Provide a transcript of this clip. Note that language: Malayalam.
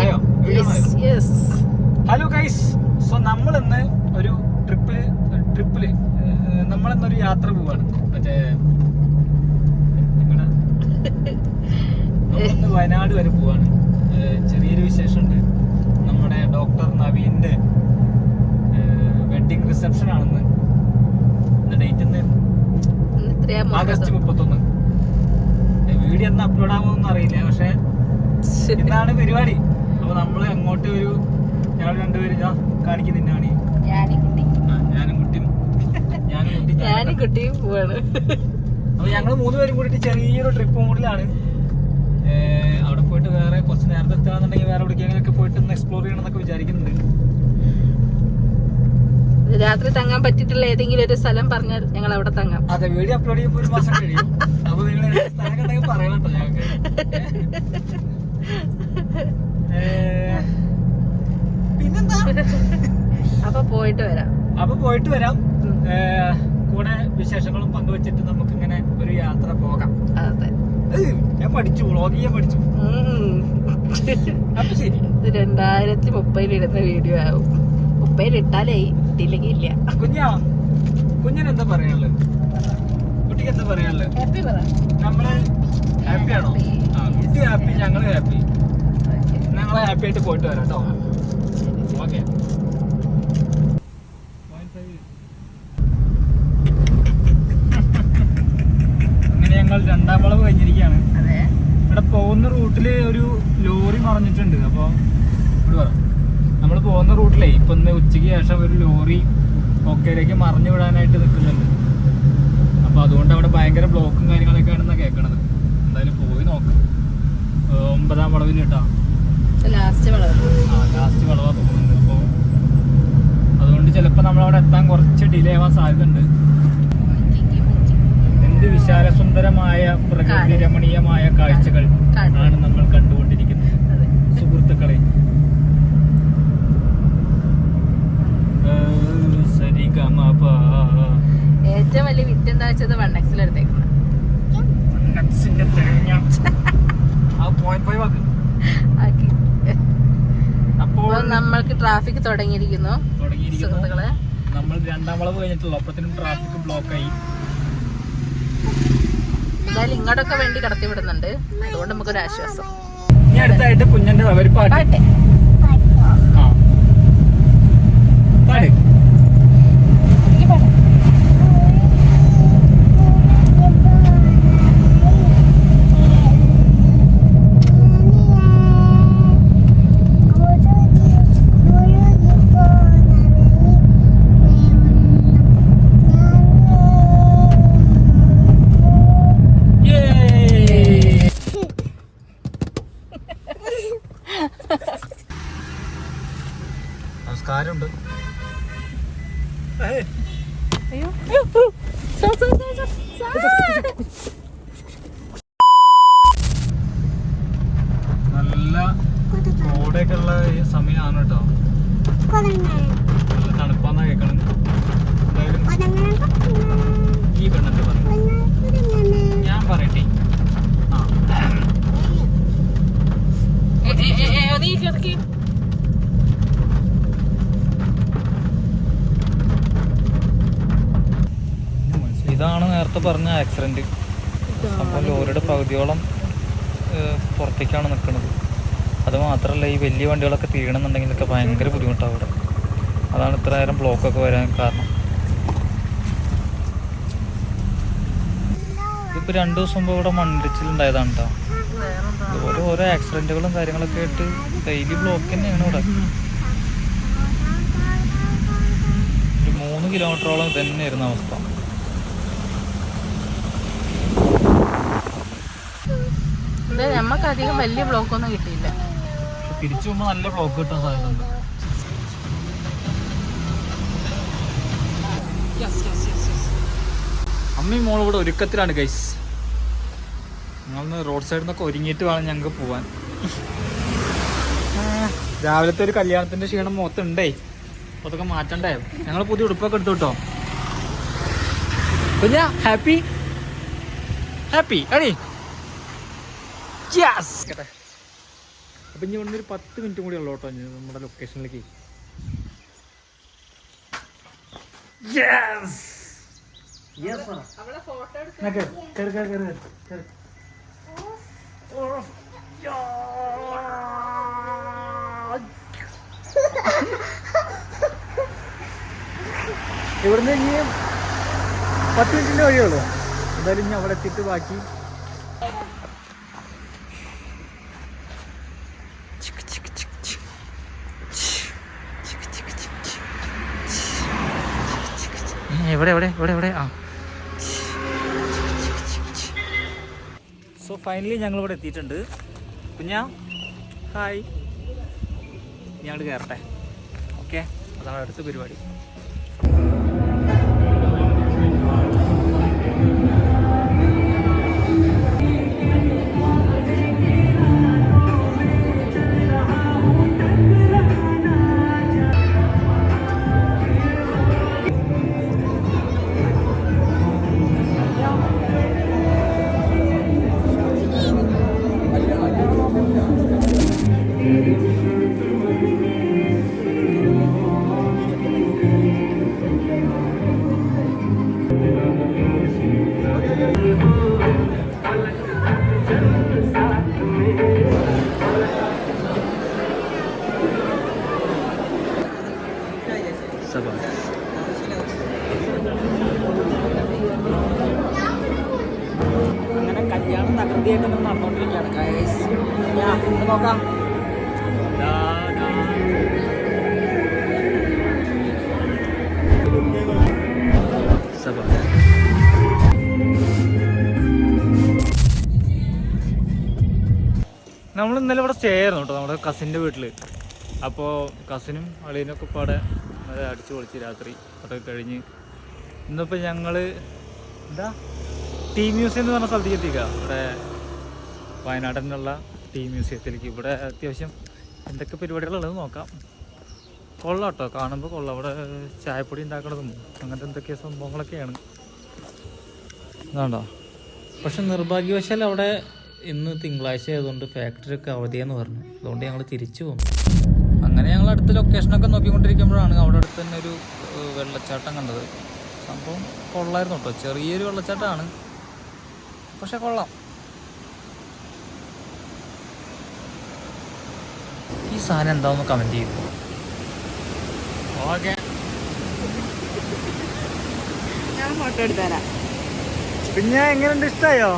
യെസ് ഹലോ ഗൈസ് സോ നമ്മൾ ഇന്ന് ഒരു ട്രിപ്പിൽ ട്രിപ്പിൽ നമ്മളിന്നൊരു യാത്ര പോവാണ്. മറ്റേ? നമ്മളിന്ന് വയനാട് വരെ പോവാണ്. ചെറിയൊരു വിശേഷമുണ്ട്. നമ്മുടെ ഡോക്ടർ നവീന്റെ വെഡിങ് റിസപ്ഷൻ ആണെന്ന്. ഡേറ്റ് ഇന്ന്? ആഗസ്റ്റ് മുപ്പത്തൊന്ന്. വീഡിയോ എന്ന് അപ്ലോഡ് ആവുമെന്ന് അറിയില്ല പക്ഷെ ഇന്നാണ് പരിപാടി. അപ്പൊ നമ്മൾ അങ്ങോട്ട് ഒരു ഞങ്ങൾ രണ്ടുപേരും ഞാൻ കാണിക്കുന്നിന്നാണ് ഞാനും കുട്ടിയും. ഞാനും കുട്ടി കുട്ടിയും പോവാണ്. അപ്പൊ ഞങ്ങൾ മൂന്ന് പേരും കൂടിയിട്ട് ചെറിയൊരു ട്രിപ്പ് മൂഡിലാണ് അവിടെ പോയിട്ട് വേറെ കുറച്ച് നേരത്തെ എത്താന്നുണ്ടെങ്കിൽ വേറെ എവിടേക്കെങ്കിലൊക്കെ പോയിട്ട് ഒന്ന് എക്സ്പ്ലോർ ചെയ്യണമെന്നൊക്കെ വിചാരിക്കുന്നുണ്ട്. രാത്രി തങ്ങാൻ പറ്റിയിട്ടുള്ള ഏതെങ്കിലും ഒരു സ്ഥലം പറഞ്ഞാൽ ഞങ്ങൾ അവിടെ തങ്ങാം. അതെ വീഡിയോ അപ്ലോഡ് ചെയ്യുമ്പോൾ ഒരു മാസം കഴിയും. അപ്പൊ നിങ്ങൾ സ്ഥലം കണ്ടെങ്കിൽ പറയണം കേട്ടോ ഞങ്ങൾക്ക്. പോയിട്ട് വരാം. അപ്പൊ പോയിട്ട് വരാം. കൂടെ വിശേഷങ്ങളും പങ്കുവച്ചിട്ട് നമുക്ക് ഇങ്ങനെ ഒരു യാത്ര പോകാം. അതെ. ഞാൻ പഠിച്ചു വ്ളോഗ് ചെയ്യാൻ പഠിച്ചു. അപ്പൊ ശരി. രണ്ടായിരത്തി മുപ്പതിൽ ഇടുന്ന വീഡിയോ ആവും. മുപ്പതിൽ ഇട്ടാലേ ഇട്ടില്ലെങ്കിൽ ഇല്ല. കുഞ്ഞാ കുഞ്ഞിന് എന്താ പറയാനുള്ളത് കുട്ടിക്ക് എന്താ പറയാനുള്ളത് നമ്മൾ ഹാപ്പി ആണോ? കുട്ടി ഹാപ്പി ഞങ്ങൾ ഹാപ്പി ഞങ്ങൾ ഹാപ്പി ആയിട്ട് പോയിട്ട് വരാം കേട്ടോ ഓക്കെ അങ്ങനെ ഞങ്ങൾ രണ്ടാം വളവ് കഴിഞ്ഞിരിക്കുകയാണ് ഇവിടെ പോകുന്ന റൂട്ടിൽ ഒരു ലോറി മറഞ്ഞിട്ടുണ്ട്. അപ്പോൾ ഇവിടെ പറ. നമ്മൾ പോകുന്ന റൂട്ടിലേ ഇപ്പൊ ഇന്ന് ഉച്ചയ്ക്ക് ശേഷം ഒരു ലോറി ഒക്കയിലേക്ക് മറിഞ്ഞു വിടാനായിട്ട് നിൽക്കുന്നുണ്ട്. അപ്പൊ അതുകൊണ്ട് അവിടെ ഭയങ്കര ബ്ലോക്കും കാര്യങ്ങളൊക്കെ ആണെന്നാ കേൾക്കണത് എന്തായാലും പോയി നോക്കാം. ഒമ്പതാം വളവിന് കേട്ടാ. ലാസ്റ്റ് വളവ്. ആ ലാസ്റ്റ് വളവാ തോന്നുന്നുണ്ട് അപ്പോൾ ചിലപ്പോൾ നമ്മളവിടെ എത്താൻ കുറച്ച് ഡിലേ ആവാൻ സാധ്യതയുണ്ട്. എന്ത് വിശാല സുന്ദരമായ പ്രകൃതി രമണീയമായ കാഴ്ചകൾ ആണ് നമ്മൾ കണ്ടുകൊണ്ടിരിക്കുന്നത്. സുഹൃത്തുക്കളെ. ഏറ്റവും വലിയ വിറ്റ് എന്താ വെച്ചത്? വൺ എക്സിൽ എടുത്തേക്കുന്നത് നട്ട്സിന്റെ തേങ്ങ. ആ five ആക്ക്. അപ്പോൾ നമ്മൾക്ക് ട്രാഫിക് തുടങ്ങിയിരിക്കുന്നു സുഹൃത്തുക്കളെ. നമ്മൾ രണ്ടാം വളവ് കഴിഞ്ഞിട്ടുള്ളൂ. അപ്പത്തിനും ട്രാഫിക് ബ്ലോക്ക് ആയി. എന്തായാലും ഇങ്ങോട്ടൊക്കെ വേണ്ടി കടത്തി വിടുന്നുണ്ട്. അതുകൊണ്ട് നമുക്കൊരു ആശ്വാസം. ഇനി അടുത്തായിട്ട് കുഞ്ഞന്റെ ഒരു പാട്ട്. പാട്ടെ. നമസ്കാരമുണ്ട് അയ്യോ so, so, so, so, so. നല്ല കോടയൊക്കെ ഉള്ള ഈ സമയമാണ് കേട്ടോ. നല്ല തണുപ്പാന്നാ കേക്കണത്. എന്തായാലും ഈ പെണ്ണല്ലേ പറഞ്ഞു ഞാൻ പറയട്ടെ. ആ. നേരത്തെ പറഞ്ഞ ആക്സിഡന്റ് സംഭവം ലോറിയുടെ പകുതിയോളം പുറത്തേക്കാണ് നിൽക്കുന്നത് അത് മാത്രമല്ല ഈ വലിയ വണ്ടികളൊക്കെ തിരിയണമെന്നുണ്ടെങ്കിലൊക്കെ ഭയങ്കര ബുദ്ധിമുട്ടാണ് അവിടെ. അതാണ് ഇത്ര നേരം ബ്ലോക്കൊക്കെ വരാൻ കാരണം. ഇതിപ്പോൾ രണ്ട് ദിവസം മുമ്പ് ഇവിടെ മണ്ണിടിച്ചിലുണ്ടായതാണ് കേട്ടോ ഓരോ ഇതുപോലെ ഓരോ ആക്സിഡന്റുകളും കാര്യങ്ങളൊക്കെ ആയിട്ട് ഡെയിലി ബ്ലോക്ക് തന്നെയാണ് ഇവിടെ. ഒരു മൂന്ന് കിലോമീറ്ററോളം ഇത് തന്നെയായിരുന്നു അവസ്ഥ. എന്താ നമ്മക്ക് അധികം വലിയ ബ്ലോക്ക് ഒന്നും കിട്ടിയില്ല തിരിച്ചു പോകുമ്പോൾ നല്ല ബ്ലോക്ക് കിട്ടാൻ സാധ്യതയുണ്ട്. അമ്മി മോളും ഇവിടെ ഒരുക്കത്തിലാണ് ഗൈസ് ഞങ്ങളൊന്ന് റോഡ് സൈഡിൽ നിന്നൊക്കെ ഒരുങ്ങിയിട്ട് വേണം ഞങ്ങൾക്ക് പോവാൻ. രാവിലത്തെ ഒരു കല്യാണത്തിന്റെ ക്ഷീണം മൊത്തമുണ്ടേ അപ്പൊ അതൊക്കെ മാറ്റണ്ടേ? ഞങ്ങൾ പുതിയ ഉടുപ്പൊക്കെ എടുത്തു കേട്ടോ. കുഞ്ഞ ഹാപ്പി ഹാപ്പി അടി. അപ്പം ഇനി ഇവിടുന്ന് ഒരു പത്ത് മിനിറ്റും കൂടി ഉള്ളൂ കേട്ടോ നമ്മുടെ ലൊക്കേഷനിലേക്ക് യെസ് യെസ് പറ അവളെ ഫോട്ടോ എടുത്ത് കേറ്, കേറ്, കേറ്, കേറ്, കേറ്. ഓ, യാ. ഇവിടുന്ന് ഇനി പത്ത് മിനിറ്റിന്റെ വഴിയുള്ളൂ എന്തായാലും ഇനി അവിടെ എത്തിയിട്ട് ബാക്കി എവിടെ എവിടെ എവിടെ എവിടെ? ആ. സോ ഫൈനലി ഞങ്ങൾ ഇവിടെ എത്തിയിട്ടുണ്ട്. കുഞ്ഞാ ഹായ് ഞങ്ങൾ കയറട്ടെ ഓക്കെ അതാണ് അടുത്ത പരിപാടി. ഇന്നലെ ഇവിടെ സ്റ്റേ ആയിരുന്നു കേട്ടോ നമ്മുടെ കസിന്റെ വീട്ടിൽ അപ്പോൾ കസിനും അളിയനൊക്കെ പാടെ നല്ല അടിച്ചു പൊളിച്ച് രാത്രി അവിടെ കഴിഞ്ഞ്. ഇന്നിപ്പോൾ ഞങ്ങൾ എന്താ? ടീ മ്യൂസിയം എന്ന് പറഞ്ഞ സ്ഥലത്തേക്ക് എത്തിക്കുക ഇവിടെ വയനാടിനുള്ള ടീ മ്യൂസിയത്തിലേക്ക്. ഇവിടെ അത്യാവശ്യം എന്തൊക്കെ പരിപാടികളുള്ളത് നോക്കാം. കൊള്ളാം കേട്ടോ കാണുമ്പോൾ കൊള്ളാം. അവിടെ ചായപ്പൊടി ഉണ്ടാക്കണതും അങ്ങനത്തെ എന്തൊക്കെ സംഭവങ്ങളൊക്കെയാണ്. ഇതാണ്ടോ? പക്ഷെ നിർഭാഗ്യവശാൽ അവിടെ ഇന്ന് തിങ്കളാഴ്ച ആയതുകൊണ്ട് ഫാക്ടറി ഒക്കെ അവധിയെന്ന് പറഞ്ഞു. അതുകൊണ്ട് ഞങ്ങൾ തിരിച്ചു പോന്നു. അങ്ങനെ ഞങ്ങൾ അടുത്ത ലൊക്കേഷനൊക്കെ നോക്കിക്കൊണ്ടിരിക്കുമ്പോഴാണ് അവിടെ അടുത്ത് തന്നെ ഒരു വെള്ളച്ചാട്ടം കണ്ടത്. സംഭവം കൊള്ളായിരുന്നു കേട്ടോ. ചെറിയൊരു വെള്ളച്ചാട്ടമാണ്. പക്ഷെ കൊള്ളാം. ഈ സാധനം എന്താണെന്ന് കമന്റ് ചെയ്യും. ഓക്കെ. ഞാൻ ഫോട്ടോ എടുത്തുതരാം പിന്നെ എങ്ങനെയുണ്ട് ഇഷ്ടമായോ